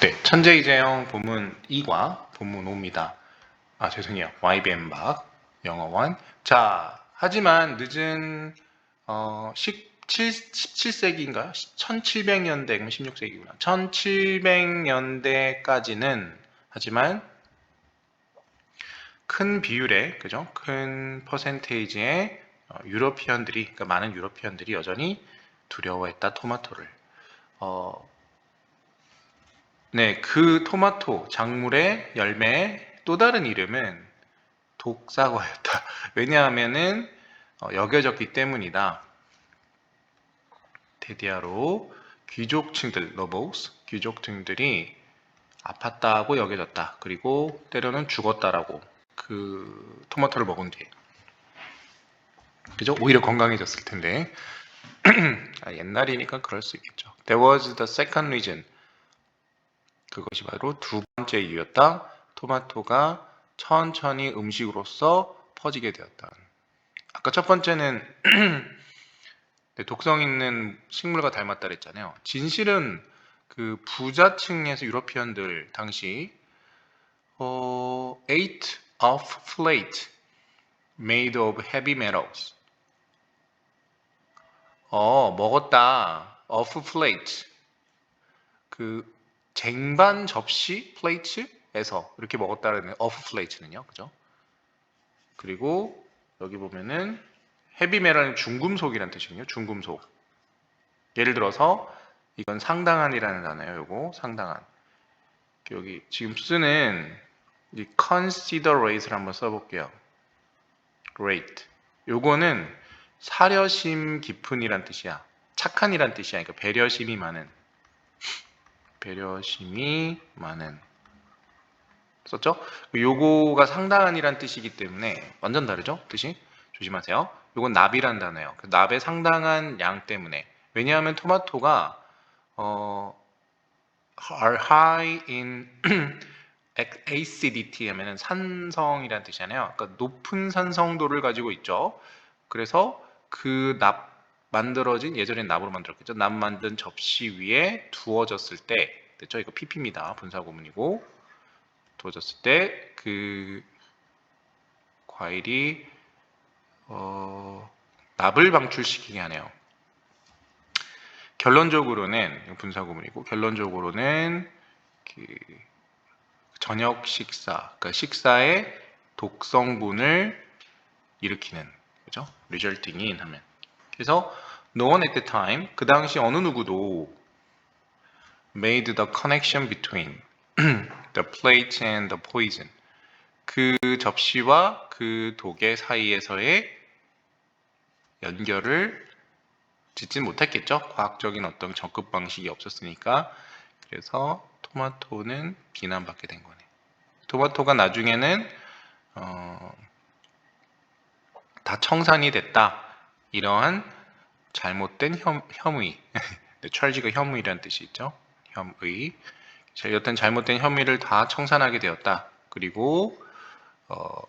네, 천재 이재영 본문 2과 본문 5입니다. 아, 죄송해요. YBM 박 영어원. 자, 하지만 늦은 어, 17, 17세기인가요? 1700년대, 16세기구나. 1700년대까지는 하지만 큰 비율의 그죠? 큰 퍼센테이지의 어, 유러피언들이 그러니까 많은 유러피언들이 여전히 두려워했다 토마토를. 어, 네, 그 토마토 작물의 열매의 또 다른 이름은 독사과였다. 왜냐하면은 어, 여겨졌기 때문이다. 데디아로 귀족층들, 노보스, 귀족층들이 아팠다고 여겨졌다. 그리고 때로는 죽었다라고 그 토마토를 먹은 뒤에. 그죠? 오히려 건강해졌을 텐데. 아, 옛날이니까 그럴 수 있겠죠. There was the second reason. 그것이 바로 두 번째 이유였다. 토마토가 천천히 음식으로서 퍼지게 되었다. 아까 첫 번째는 네, 독성 있는 식물과 닮았다 그랬잖아요. 진실은 그 부자층에서 유러피언들 당시 어, ate of plate made of heavy metals. 어, 먹었다. of plate. 그 쟁반 접시 플레이트에서 이렇게 먹었다는 of plate는요. 그죠? 그리고 여기 보면은 헤비메랄은 중금속이라는 뜻이거든요. 중금속. 예를 들어서 이건 상당한이라는 단어예요. 요거 상당한. 여기 지금 쓰는 이 consider rate를 한번 써볼게요. rate. 요거는 사려심 깊은이란 뜻이야. 착한이란 뜻이야. 그러니까 배려심이 많은. 배려심이 많은. 썼죠? 요거가 상당한이란 뜻이기 때문에 완전 다르죠? 뜻이? 조심하세요. 요건 납이란 단어예요. 그 납의 상당한 양 때문에. 왜냐하면 토마토가 어, are high in acidity 하면은 산성이란 뜻이잖아요. 그러니까 높은 산성도를 가지고 있죠. 그래서 그 납 만들어진 예전엔 납으로 만들었겠죠. 납 만든 접시 위에 두어졌을 때 됐죠? 이거 PP입니다. 분사 구문이고 두어졌을 때 그 과일이 어, 납을 방출시키게 하네요. 결론적으로는 분사 구문이고 결론적으로는 그 저녁 식사, 그러니까 식사의 독성분을 일으키는 그죠? in 하면 그래서 no one at the time 그 당시 어느 누구도 made the connection between the plate and the poison 그 접시와 그 독의 사이에서의 연결을 짓진 못했겠죠. 과학적인 어떤 접근 방식이 없었으니까. 그래서 토마토는 비난받게 된 거네. 토마토가 나중에는 어, 다 청산이 됐다. 이러한 잘못된 혐, 혐의. 네, 찰지가 혐의라는 뜻이 있죠. 혐의. 자, 여튼 잘못된 혐의를 다 청산하게 되었다. 그리고 어,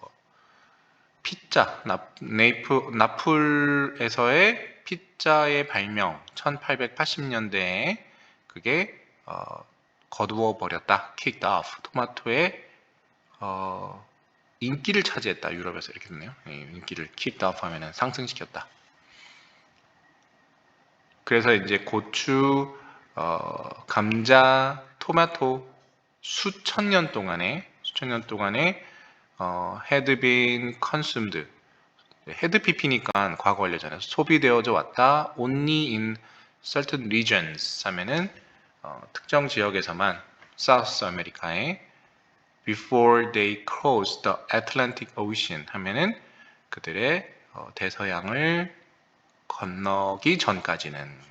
피자, 나, 네이프, 나풀에서의 피자의 발명 1880년대에 그게 어, 거두어 버렸다. kicked off. 토마토의 어, 인기를 차지했다. 유럽에서 이렇게 됐네요. 예, 인기를 kicked off 하면은 상승시켰다. 그래서 이제 고추, 어, 감자, 토마토 수천 년 동안에 수천 년 동안에 어, consumed. had pp니까 과거 완료잖아요. 소비되어져 왔다. only in certain regions 하면은 어, 특정 지역에서만 South America에 before they crossed the Atlantic Ocean 하면은 그들의 어, 대서양을 건너기 전까지는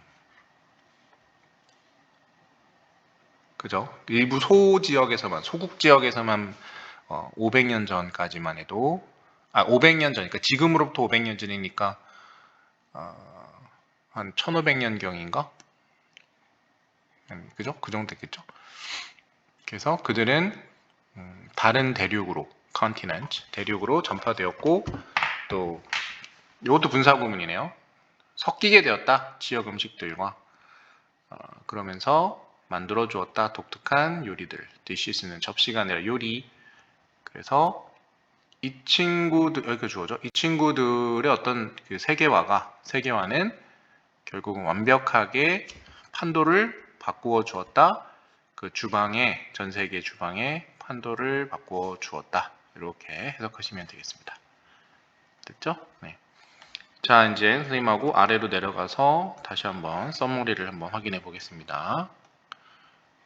그죠? 일부 소 지역에서만 소국 지역에서만 어, 500년 전까지만 해도 아 500년 전, 그러니까 지금으로부터 500년 전이니까 어, 한 1500년 경인가? 음, 그죠? 그 정도 됐겠죠? 그래서 그들은 음, 다른 대륙으로 컨티넨트 대륙으로 전파되었고 또 이것도 분사 구문이네요. 섞이게 되었다 지역 음식들과 어, 그러면서 만들어 주었다. 독특한 요리들. dishes는 접시가 아니라 요리. 그래서 이 친구들 여기 주어져. 이 친구들의 어떤 그 세계화가 세계화는 결국은 완벽하게 판도를 바꾸어 주었다. 그 주방에 전 세계 주방에 판도를 바꾸어 주었다. 이렇게 해석하시면 되겠습니다. 됐죠? 네. 자, 이제 선생님하고 아래로 내려가서 다시 한번 써머리를 한번 확인해 보겠습니다.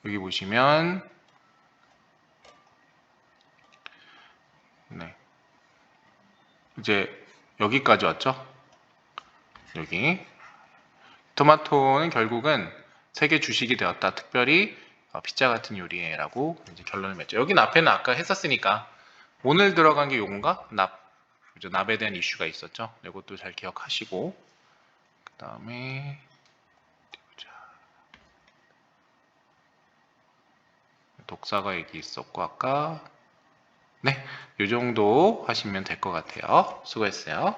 여기 보시면 네. 이제 여기까지 왔죠? 여기 토마토는 결국은 세계 주식이 되었다. 특별히 어, 피자 같은 요리라고 이제 결론을 맺죠. 여기는 앞에는 아까 했었으니까 오늘 들어간 게 요건가? 납 그죠? 납에 대한 이슈가 있었죠. 이것도 잘 기억하시고 그 다음에. 독사가 여기 있었고 아까 네, 이 정도 하시면 될 것 같아요. 수고했어요.